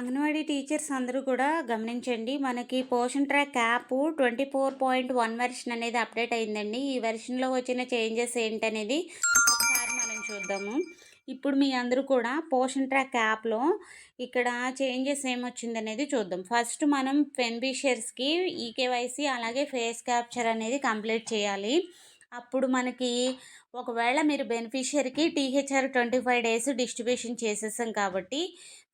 Anganwadi teachers అందరూ కూడా గమనించండి. మనకి Poshan track app twenty four point one version అనేది అప్డేట్ అయిందండి. ఈ వెర్షన్లో వచ్చిన చేంజెస్ ఏంటనేది ఒకసారి మనం చూద్దాము. ఇప్పుడు మీ అందరూ కూడా పోషన్ ట్రాక్ యాప్లో ఇక్కడ చేంజెస్ ఏమొచ్చిందనేది చూద్దాం. ఫస్ట్ మనం ఫెన్బిషియర్స్కి ఈకేవైసీ అలాగే ఫేస్ క్యాప్చర్ అనేది కంప్లీట్ చేయాలి. అప్పుడు మనకి ఒకవేళ మీరు బెనిఫిషియరీకి THR twenty five days distribution చేసేసాం కాబట్టి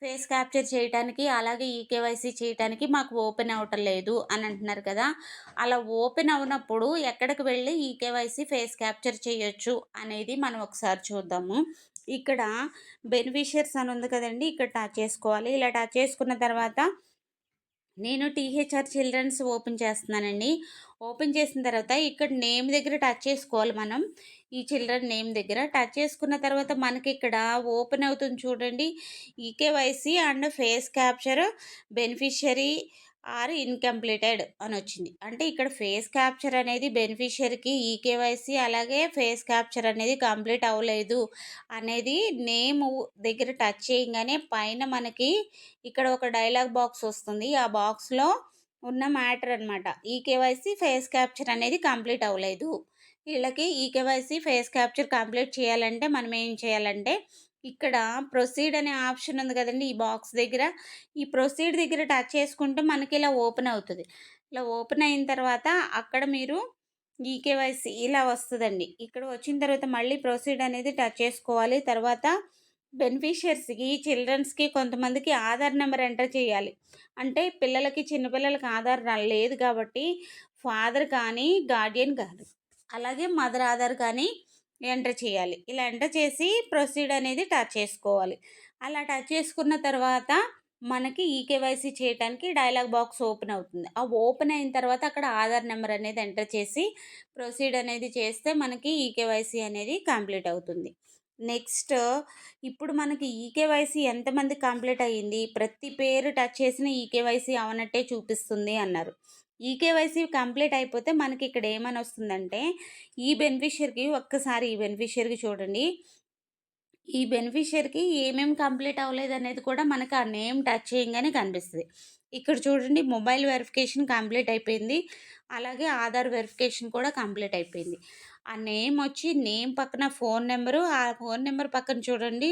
ఫేస్ క్యాప్చర్ చేయడానికి అలాగే ఈకేవైసీ చేయడానికి మాకు ఓపెన్ అవటం లేదు అని అంటున్నారు కదా. అలా ఓపెన్ అవునప్పుడు ఎక్కడికి వెళ్ళి ఈకేవైసీ ఫేస్ క్యాప్చర్ చేయొచ్చు అనేది మనం ఒకసారి చూద్దాము. ఇక్కడ బెనిఫిషియర్స్ అని ఉంది కదండి ఇక్కడ టచ్ చేసుకోవాలి. ఇలా టచ్ చేసుకున్న తర్వాత నేను టీహెచ్ఆర్ చిల్డ్రన్స్ ఓపెన్ చేస్తున్నానండి. ఓపెన్ చేసిన తర్వాత ఇక్కడ నేమ్ దగ్గర టచ్ చేసుకోవాలి మనం. ఈ చిల్డ్రన్ నేమ్ దగ్గర టచ్ చేసుకున్న తర్వాత మనకి ఇక్కడ ఓపెన్ అవుతుంది చూడండి. EKYC and face capture beneficiary are incompleted అని వచ్చింది అంటే ఇక్కడ ఫేస్ క్యాప్చర్ అనేది బెనిఫిషియరీకి ఈకేవైసీ అలాగే ఫేస్ క్యాప్చర్ అనేది కంప్లీట్ అవ్వలేదు అనేది నేమ్ దగ్గర టచ్ చేయగానే పైన మనకి ఇక్కడ ఒక డైలాగ్ బాక్స్ వస్తుంది. ఆ బాక్స్లో ఉన్న మ్యాటర్ అనమాట ఈకేవైసీ ఫేస్ క్యాప్చర్ అనేది కంప్లీట్ అవ్వలేదు. వీళ్ళకి ఈకేవైసీ ఫేస్ క్యాప్చర్ కంప్లీట్ చేయాలంటే మనం ఏం చేయాలంటే ఇక్కడ ప్రొసీడ్ అనే ఆప్షన్ ఉంది కదండి ఈ బాక్స్ దగ్గర. ఈ ప్రొసీడ్ దగ్గర టచ్ చేసుకుంటే మనకి ఇలా ఓపెన్ అవుతుంది. ఇలా ఓపెన్ అయిన తర్వాత అక్కడ మీరు ఈకేవైసీ ఇలా వస్తుందండి. ఇక్కడ వచ్చిన తర్వాత మళ్ళీ ప్రొసీడ్ అనేది టచ్ చేసుకోవాలి. తర్వాత బెనిఫిషియర్స్కి చిల్డ్రన్స్కి కొంతమందికి ఆధార్ నెంబర్ ఎంటర్ చేయాలి. అంటే పిల్లలకి చిన్నపిల్లలకి ఆధార్ లేదు కాబట్టి ఫాదర్ కానీ గార్డియన్ కాదు. అలాగే మదర్ ఆధార్ కానీ ఎంటర్ చేయాలి. ఇలా ఎంటర్ చేసి ప్రొసీడ్ అనేది టచ్ చేసుకోవాలి. అలా టచ్ చేసుకున్న తర్వాత మనకి ఈకేవైసీ చేయడానికి డైలాగ్ బాక్స్ ఓపెన్ అవుతుంది. ఆ ఓపెన్ అయిన తర్వాత అక్కడ ఆధార్ నెంబర్ అనేది ఎంటర్ చేసి ప్రొసీడ్ అనేది చేస్తే మనకి ఈకేవైసీ అనేది కంప్లీట్ అవుతుంది. నెక్స్ట్ ఇప్పుడు మనకి ఈకేవైసీ ఎంతమంది కంప్లీట్ అయ్యింది? ప్రతి పేరు టచ్ చేసిన ఈకేవైసీ అవనట్టే చూపిస్తుంది అన్నారు. ఈకేవైసీ కంప్లీట్ అయిపోతే మనకి ఇక్కడ ఏమని వస్తుందంటే ఈ బెనిఫిషియర్కి ఒక్కసారి ఈ బెనిఫిషియర్కి చూడండి. ఈ బెనిఫిషియర్కి ఏమేమి కంప్లీట్ అవ్వలేదు అనేది కూడా మనకు ఆ నేమ్ టచ్ చేయగానే కనిపిస్తుంది. ఇక్కడ చూడండి మొబైల్ వెరిఫికేషన్ కంప్లీట్ అయిపోయింది. అలాగే ఆధార్ వెరిఫికేషన్ కూడా కంప్లీట్ అయిపోయింది. ఆ నేమ్ వచ్చి నేమ్ పక్కన ఫోన్ నెంబరు ఆ ఫోన్ నెంబర్ పక్కన చూడండి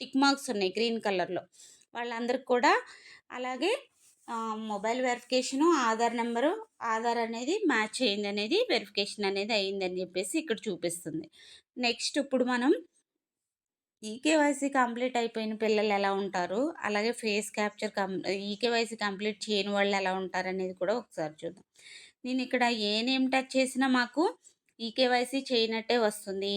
టిక్ మార్క్స్ ఉన్నాయి గ్రీన్ కలర్లో. వాళ్ళందరికి కూడా అలాగే mobile verification Aadhaar number Aadhaar అనేది మ్యాచ్ అయింది అనేది వెరిఫికేషన్ అనేది అయిందని చెప్పేసి ఇక్కడ చూపిస్తుంది. నెక్స్ట్ ఇప్పుడు మనం ఈకేవైసీ కంప్లీట్ అయిపోయిన పిల్లలు ఎలా ఉంటారు? అలాగే face capture cum eKYC complete చేయని వాళ్ళు ఎలా ఉంటారు అనేది కూడా ఒకసారి చూద్దాం. నేను ఇక్కడ ఏ నేమ్ టచ్ చేసినా మాకు ఈకేవైసీ చేయనట్టే వస్తుంది.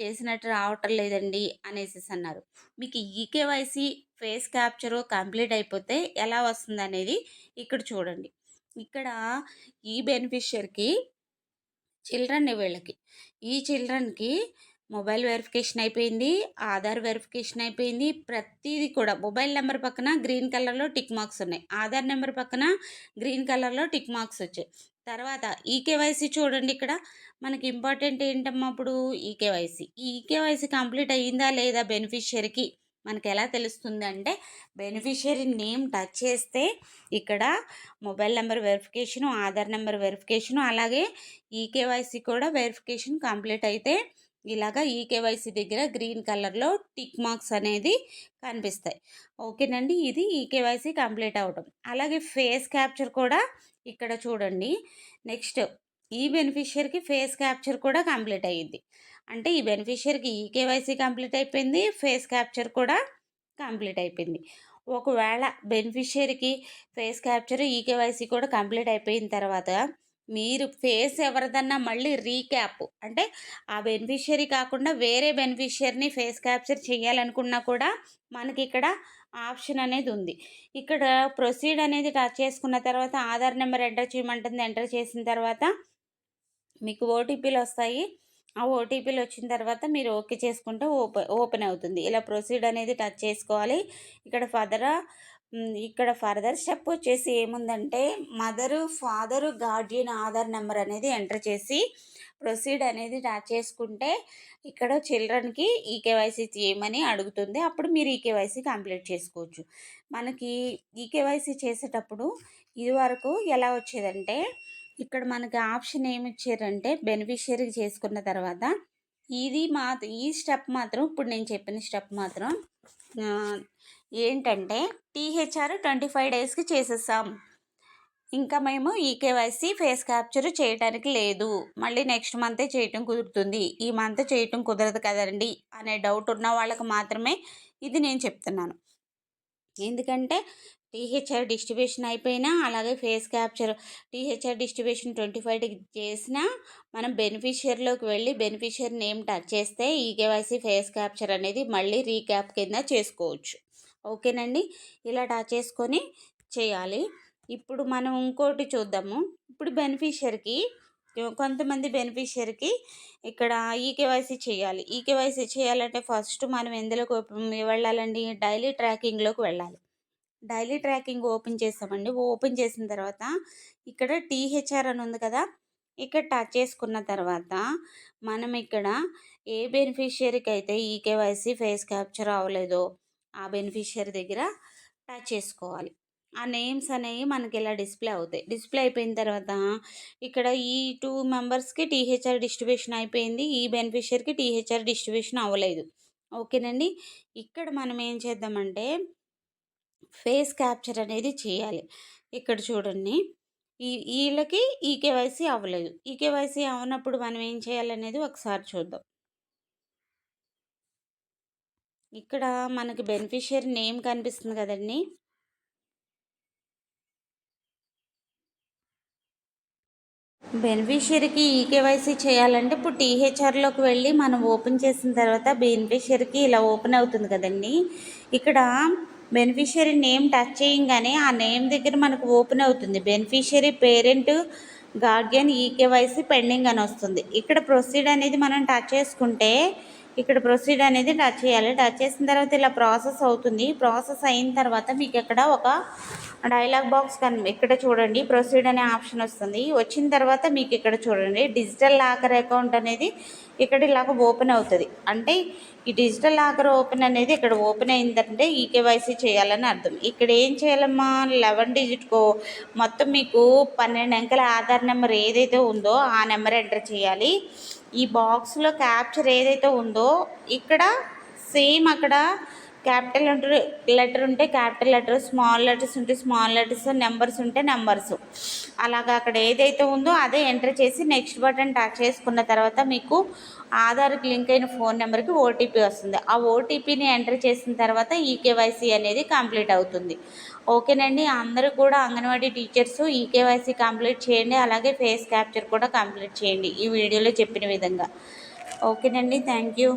చేసినట్టు రావటం లేదండి అనేసి అన్నారు. మీకు ఈకేవైసీ ఫేస్ క్యాప్చరు కంప్లీట్ అయిపోతే ఎలా వస్తుంది అనేది ఇక్కడ చూడండి. ఇక్కడ ఈ బెనిఫిషియర్కి చిల్డ్రన్ వీళ్ళకి. ఈ చిల్డ్రన్కి మొబైల్ వెరిఫికేషన్ అయిపోయింది ఆధార్ వెరిఫికేషన్ అయిపోయింది ప్రతిదీ కూడా మొబైల్ నెంబర్ పక్కన గ్రీన్ కలర్లో టిక్ మార్క్స్ ఉన్నాయి. ఆధార్ నెంబర్ పక్కన గ్రీన్ కలర్లో టిక్ మార్క్స్ వచ్చాయి. తర్వాత ఈకేవైసీ చూడండి ఇక్కడ. మనకి ఇంపార్టెంట్ ఏంటమ్మా అప్పుడు? ఈకేవైసీ ఈ ఈకేవైసీ కంప్లీట్ అయ్యిందా లేదా బెనిఫిషియరీకి? మనకి ఎలా తెలుస్తుంది అంటే బెనిఫిషియరీ నేమ్ టచ్ చేస్తే ఇక్కడ mobile number verification Aadhaar number verification అలాగే ఈకేవైసీ కూడా వెరిఫికేషన్ కంప్లీట్ అయితే ఇలాగా ఈకేవైసీ దగ్గర గ్రీన్ కలర్లో టిక్ మార్క్స్ అనేది కనిపిస్తాయి. ఓకేనండి? ఇది ఈకేవైసీ కంప్లీట్ అవటం. అలాగే ఫేస్ క్యాప్చర్ కూడా ఇక్కడ చూడండి. నెక్స్ట్ ఈ బెనిఫిషియర్కి ఫేస్ క్యాప్చర్ కూడా కంప్లీట్ అయ్యింది అంటే ఈ బెనిఫిషియర్కి ఈ కేవైసీ కంప్లీట్ అయిపోయింది ఫేస్ క్యాప్చర్ కూడా కంప్లీట్ అయిపోయింది. ఒకవేళ బెనిఫిషియరీకి ఫేస్ క్యాప్చర్ ఈ కేవైసీ కూడా కంప్లీట్ అయిపోయిన తర్వాత మీరు ఫేస్ ఎవరిదన్నా మళ్ళీ రీక్యాప్ అంటే ఆ బెనిఫిషియరీ కాకుండా వేరే బెనిఫిషియరీని ఫేస్ క్యాప్చర్ చేయాలనుకున్నా కూడా మనకి ఇక్కడ ఆప్షన్ అనేది ఉంది. ఇక్కడ ప్రొసీడ్ అనేది టచ్ చేసుకున్న తర్వాత ఆధార్ నెంబర్ ఎంటర్ చేయమంటుంది ఎంటర్ చేసిన తర్వాత మీకు ఓటీపీలు వస్తాయి. ఆ ఓటీపీలు వచ్చిన తర్వాత మీరు ఓకే చేసుకుంటే ఓపెన్ ఓపెన్ అవుతుంది. ఇలా ప్రొసీడ్ అనేది టచ్ చేసుకోవాలి. ఇక్కడ ఫర్దర్ ఇక్కడ ఫర్దర్ స్టెప్ వచ్చేసి ఏముందంటే mother father guardian Aadhaar number అనేది ఎంటర్ చేసి ప్రొసీడ్ అనేది టచ్ చేసుకుంటే ఇక్కడ చిల్డ్రన్కి ఈకేవైసీ చేయమని అడుగుతుంది. అప్పుడు మీరు ఈకేవైసీ కంప్లీట్ చేసుకోవచ్చు. మనకి ఈకేవైసీ చేసేటప్పుడు ఇది వరకు ఎలా వచ్చేదంటే ఇక్కడ మనకి ఆప్షన్ ఏమి ఇచ్చారంటే బెనిఫిషియరీ చేసుకున్న తర్వాత ఇది మా ఈ స్టెప్ మాత్రం ఇప్పుడు నేను చెప్పిన స్టెప్ మాత్రం ఏంటంటే టీహెచ్ఆర్ ట్వంటీ ఫైవ్ డేస్కి చేసేసాం. ఇంకా మేము ఈకేవైసీ ఫేస్ క్యాప్చర్ చేయడానికి లేదు. మళ్ళీ నెక్స్ట్ మంతే చేయటం కుదురుతుంది. ఈ మంత్ చేయటం కుదరదు కదండి అనే డౌట్ ఉన్న వాళ్ళకి మాత్రమే ఇది నేను చెప్తున్నాను. ఎందుకంటే టీహెచ్ఆర్ డిస్ట్రిబ్యూషన్ అయిపోయినా అలాగే face capture THR distribution twenty five చేసినా మనం బెనిఫిషియర్లోకి వెళ్ళి బెనిఫిషియర్ నేమ్ టచ్ చేస్తే ఈకేవైసీ ఫేస్ క్యాప్చర్ అనేది మళ్ళీ రీక్యాప్ కింద చేసుకోవచ్చు. ఓకేనండి? ఇలా టచ్ చేసుకొని చేయాలి. ఇప్పుడు మనం ఇంకోటి చూద్దాము. ఇప్పుడు బెనిఫిషియర్కి కొంతమంది బెనిఫిషియర్కి ఇక్కడ ఈకేవైసీ చేయాలి. ఈకేవైసీ చేయాలంటే ఫస్ట్ మనం ఎందులోకి వెళ్ళాలండి? డైలీ ట్రాకింగ్లోకి వెళ్ళాలి. డైలీ ట్రాకింగ్ ఓపెన్ చేస్తామండి. ఓపెన్ చేసిన తర్వాత ఇక్కడ టీహెచ్ఆర్ అని ఉంది కదా? ఇక్కడ టచ్ చేసుకున్న తర్వాత మనం ఇక్కడ ఏ బెనిఫిషియరీకి అయితే ఈకేవైసీ ఫేస్ క్యాప్చర్ అవ్వలేదో ఆ బెనిఫిషియరీ దగ్గర టచ్ చేసుకోవాలి. ఆ నేమ్స్ అనేవి మనకి ఇలా డిస్ప్లే అవుతాయి. డిస్ప్లే అయిపోయిన తర్వాత ఇక్కడ ఈ టూ మెంబర్స్కి టీహెచ్ఆర్ డిస్ట్రిబ్యూషన్ అయిపోయింది. ఈ బెనిఫిషియర్కి టీహెచ్ఆర్ డిస్ట్రిబ్యూషన్ అవ్వలేదు. ఓకేనండి? ఇక్కడ మనం ఏం చేద్దామంటే ఫేస్ క్యాప్చర్ అనేది చేయాలి. ఇక్కడ చూడండి. ఈ వీళ్ళకి ఈకేవైసీ అవ్వలేదు. ఈకేవైసీ అవ్వనప్పుడు మనం ఏం చేయాలనేది ఒకసారి చూద్దాం. ఇక్కడ మనకి బెనిఫిషియరీ నేమ్ కనిపిస్తుంది కదండి. బెనిఫిషియరీకి ఈకేవైసీ చేయాలంటే ఇప్పుడు టీహెచ్ఆర్లోకి వెళ్ళి మనం ఓపెన్ చేసిన తర్వాత బెనిఫిషియరీకి ఇలా ఓపెన్ అవుతుంది కదండి. ఇక్కడ బెనిఫిషియరీ నేమ్ టచ్ చేయగానే ఆ నేమ్ దగ్గర మనకు ఓపెన్ అవుతుంది. Beneficiary parent guardian eKYC pending అని వస్తుంది. ఇక్కడ ప్రొసీడ్ అనేది మనం టచ్ చేసుకుంటే ఇక్కడ ప్రొసీడ్ అనేది టచ్ చేయాలి. టచ్ చేసిన తర్వాత ఇలా ప్రాసెస్ అవుతుంది. ప్రాసెస్ అయిన తర్వాత మీకు ఇక్కడ ఒక డైలాగ్ బాక్స్ కన్ ఇక్కడ చూడండి. ప్రొసీడ్ అనే ఆప్షన్ వస్తుంది. వచ్చిన తర్వాత మీకు ఇక్కడ చూడండి. డిజిటల్ లాకర్ అకౌంట్ అనేది ఇక్కడ ఇలాగ ఓపెన్ అవుతుంది. అంటే ఈ డిజిటల్ లాకర్ ఓపెన్ అనేది ఇక్కడ ఓపెన్ అయిందంటే ఈకేవైసీ చేయాలని అర్థం. ఇక్కడ ఏం చేయాలమ్మా? లెవెన్ డిజిట్ కో మొత్తం మీకు పన్నెండు అంకెల ఆధార్ నెంబర్ ఏదైతే ఉందో ఆ నెంబర్ ఎంటర్ చేయాలి. ఈ బాక్స్లో క్యాప్చర్ ఏదైతే ఉందో ఇక్కడ సేమ్ అక్కడ క్యాపిటల్ లెటర్ లెటర్ ఉంటే క్యాపిటల్ లెటర్ స్మాల్ లెటర్స్ ఉంటే స్మాల్ లెటర్స్ నెంబర్స్ ఉంటే నెంబర్స్. అలాగా అక్కడ ఏదైతే ఉందో అదే ఎంటర్ చేసి నెక్స్ట్ బటన్ టచ్ చేసుకున్న తర్వాత మీకు ఆధార్కి లింక్ అయిన ఫోన్ నెంబర్కి ఓటీపీ వస్తుంది. ఆ ఓటీపీని ఎంటర్ చేసిన తర్వాత ఈకేవైసీ అనేది కంప్లీట్ అవుతుంది. ఓకేనండి? అందరూ కూడా అంగన్వాడీ టీచర్స్ ఈకేవైసీ కంప్లీట్ చేయండి. అలాగే ఫేస్ క్యాప్చర్ కూడా కంప్లీట్ చేయండి ఈ వీడియోలో చెప్పిన విధంగా. ఓకేనండి? Thank you.